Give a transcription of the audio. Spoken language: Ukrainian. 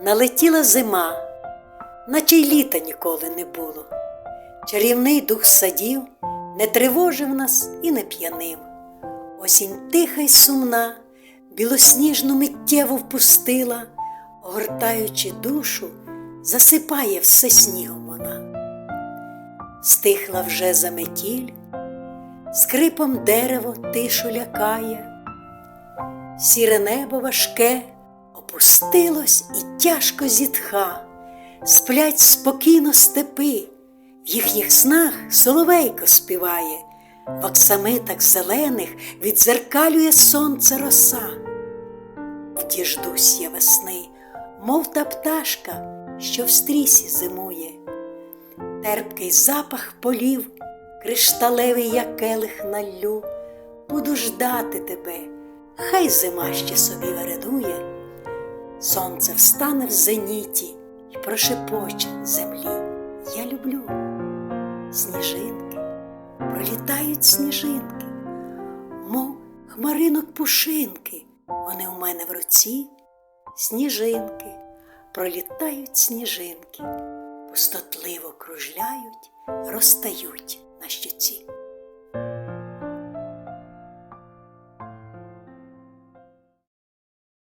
Налетіла зима, наче й літа ніколи не було. Чарівний дух садів не тривожив нас і не п'янив. Осінь тиха й сумна, білосніжну миттєво впустила, огортаючи душу, засипає все снігом вона. Стихла вже заметіль, скрипом дерево тишу лякає, сіре небо важке опустилось і тяжко зітха, сплять спокійно степи, в їхніх снах соловейко співає, в оксамитах зелених відзеркалює сонце роса. Вдіждусь я весни, мов та пташка, що в стрісі зимує, терпкий запах полів, кришталевий я келих наллю, буду ждати тебе, хай зима ще собі вередує. Сонце встане в зеніті і прошепоче землі. Я люблю сніжинки, пролітають сніжинки, мов хмаринок пушинки, вони у мене в руці, сніжинки, пролітають сніжинки, пустотливо кружляють, розтають на щоці.